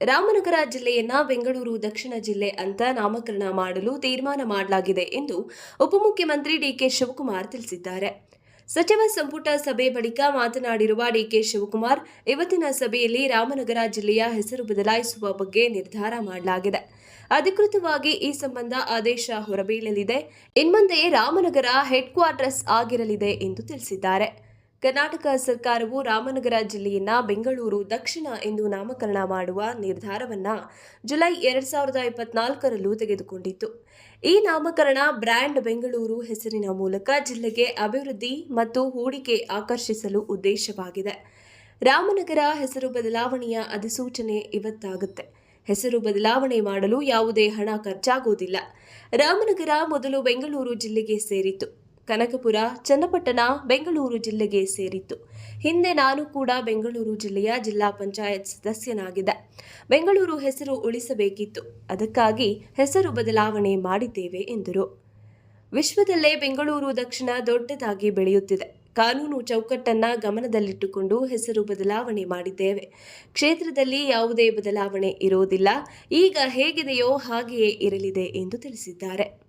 ರಾಮನಗರ ಜಿಲ್ಲೆಯನ್ನ ಬೆಂಗಳೂರು, ದಕ್ಷಿಣ ಜಿಲ್ಲೆ ಅಂತ ನಾಮಕರಣ ಮಾಡಲು ತೀರ್ಮಾನ ಮಾಡಲಾಗಿದೆ ಎಂದು ಉಪಮುಖ್ಯಮಂತ್ರಿ ಡಿಕೆ ಶಿವಕುಮಾರ್ ತಿಳಿಸಿದ್ದಾರೆ. ಸಚಿವ ಸಂಪುಟ ಸಭೆ ಬಳಿಕ ಮಾತನಾಡಿರುವ ಡಿಕೆ ಶಿವಕುಮಾರ್, ಇವತ್ತಿನ ಸಭೆಯಲ್ಲಿ ರಾಮನಗರ ಜಿಲ್ಲೆಯ ಹೆಸರು ಬದಲಾಯಿಸುವ ಬಗ್ಗೆ ನಿರ್ಧಾರ ಮಾಡಲಾಗಿದೆ. ಅಧಿಕೃತವಾಗಿ ಈ ಸಂಬಂಧ ಆದೇಶ ಹೊರಬೀಳಲಿದೆ. ಇನ್ಮುಂದೆ ರಾಮನಗರ ಹೆಡ್ ಕ್ವಾರ್ಟರ್ಸ್ ಆಗಿರಲಿದೆ ಎಂದು ತಿಳಿಸಿದ್ದಾರೆ. ಕರ್ನಾಟಕ ಸರ್ಕಾರವು ರಾಮನಗರ ಜಿಲ್ಲೆಯನ್ನ ಬೆಂಗಳೂರು ದಕ್ಷಿಣ ಎಂದು ನಾಮಕರಣ ಮಾಡುವ ನಿರ್ಧಾರವನ್ನ ಜುಲೈ ಎರಡ್ ಸಾವಿರದ ಇಪ್ಪತ್ನಾಲ್ಕರಲ್ಲೂ ತೆಗೆದುಕೊಂಡಿತ್ತು. ಈ ನಾಮಕರಣ ಬ್ರ್ಯಾಂಡ್ ಬೆಂಗಳೂರು ಹೆಸರಿನ ಮೂಲಕ ಜಿಲ್ಲೆಗೆ ಅಭಿವೃದ್ಧಿ ಮತ್ತು ಹೂಡಿಕೆ ಆಕರ್ಷಿಸಲು ಉದ್ದೇಶವಾಗಿದೆ. ರಾಮನಗರ ಹೆಸರು ಬದಲಾವಣೆಯ ಅಧಿಸೂಚನೆ ಇವತ್ತಾಗುತ್ತೆ. ಹೆಸರು ಬದಲಾವಣೆ ಮಾಡಲು ಯಾವುದೇ ಹಣ ಖರ್ಚಾಗುವುದಿಲ್ಲ. ರಾಮನಗರ ಮೊದಲು ಬೆಂಗಳೂರು ಜಿಲ್ಲೆಗೆ ಸೇರಿತ್ತು. ಕನಕಪುರ, ಚನ್ನಪಟ್ಟಣ, ಬೆಂಗಳೂರು ಜಿಲ್ಲೆಗೆ ಸೇರಿತ್ತು. ಹಿಂದೆ ನಾನು ಕೂಡ ಬೆಂಗಳೂರು ಜಿಲ್ಲೆಯ ಜಿಲ್ಲಾ ಪಂಚಾಯತ್ ಸದಸ್ಯನಾಗಿದ್ದೆ. ಬೆಂಗಳೂರು ಹೆಸರು ಉಳಿಸಬೇಕಿತ್ತು. ಅದಕ್ಕಾಗಿ ಹೆಸರು ಬದಲಾವಣೆ ಮಾಡಿದ್ದೇವೆ ಎಂದರು. ವಿಶ್ವದಲ್ಲೇ ಬೆಂಗಳೂರು ದಕ್ಷಿಣ ದೊಡ್ಡದಾಗಿ ಬೆಳೆಯುತ್ತಿದೆ. ಕಾನೂನು ಚೌಕಟ್ಟನ್ನ ಗಮನದಲ್ಲಿಟ್ಟುಕೊಂಡು ಹೆಸರು ಬದಲಾವಣೆ ಮಾಡಿದ್ದೇವೆ. ಕ್ಷೇತ್ರದಲ್ಲಿ ಯಾವುದೇ ಬದಲಾವಣೆ ಇರೋದಿಲ್ಲ. ಈಗ ಹೇಗಿದೆಯೋ ಹಾಗೆಯೇ ಇರಲಿದೆ ಎಂದು ತಿಳಿಸಿದ್ದಾರೆ.